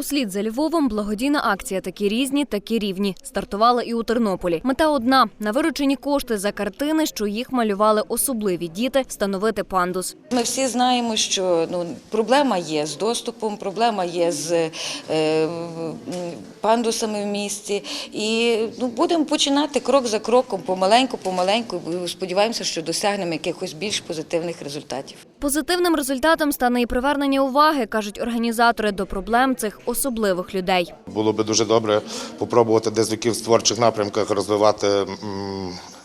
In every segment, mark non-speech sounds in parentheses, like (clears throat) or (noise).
Услід за Львовом благодійна акція такі різні, такі рівні. Стартувала і у Тернополі. Мета одна на виручені кошти за картини, що їх малювали особливі діти, встановити пандус. Ми всі знаємо, що ну, проблема є з доступом, проблема є з е, пандусами в місті. І ну, будемо починати крок за кроком, помаленьку, помаленьку. Сподіваємося, що досягнемо якихось більш позитивних результатів. Позитивним результатом стане і привернення уваги, кажуть організатори, до проблем цих особливих людей. Було би дуже добре попробувати десь в творчих напрямках розвивати,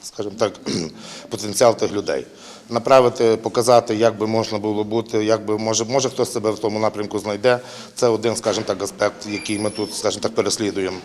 скажімо так, (clears throat) потенціал тих людей. Направити, показати, як би можна було бути, як би може, може хтось себе в тому напрямку знайде. Це один, скажімо так, аспект, який ми тут, скажімо так, переслідуємо.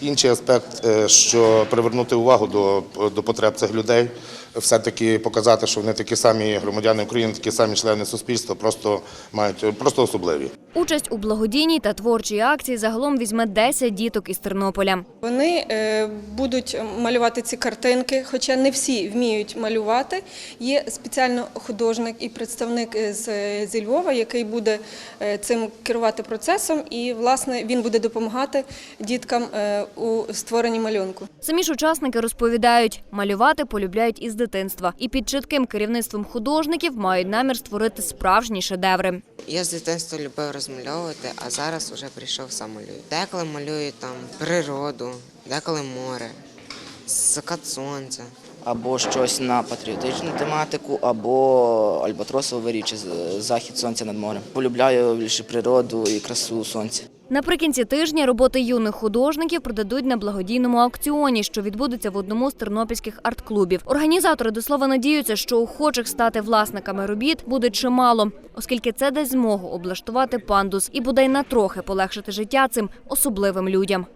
Інший аспект, е, що привернути увагу до, до потреб цих людей, все-таки показати, що вони такі самі громадяни України, такі самі члени суспільства, просто мають просто особливі. Участь у благодійній та творчій акції загалом візьме 10 діток із Тернополя. Вони е, будуть малювати ці картинки, хоча не всі вміють малювати. Є спеціально художник і представник з, зі Львова, який буде е, цим керувати процесом, і власне він буде допомагати діткам е, у створенні малюнку. Самі ж учасники розповідають, малювати полюбляють із дитинства, і під чітким керівництвом художників мають намір створити справжні шедеври. Я з дитинства любив розмальовувати, а зараз вже прийшов сам малюю. Деколи малюю там природу, деколи море, закат сонця. Або щось на патріотичну тематику, або альбатросове річі захід сонця над морем. Полюбляю більше природу і красу сонця. Наприкінці тижня роботи юних художників продадуть на благодійному аукціоні, що відбудеться в одному з тернопільських арт-клубів. Організатори до слова надіються, що охочих стати власниками робіт буде чимало, оскільки це дасть змогу облаштувати пандус і бодай на трохи полегшити життя цим особливим людям.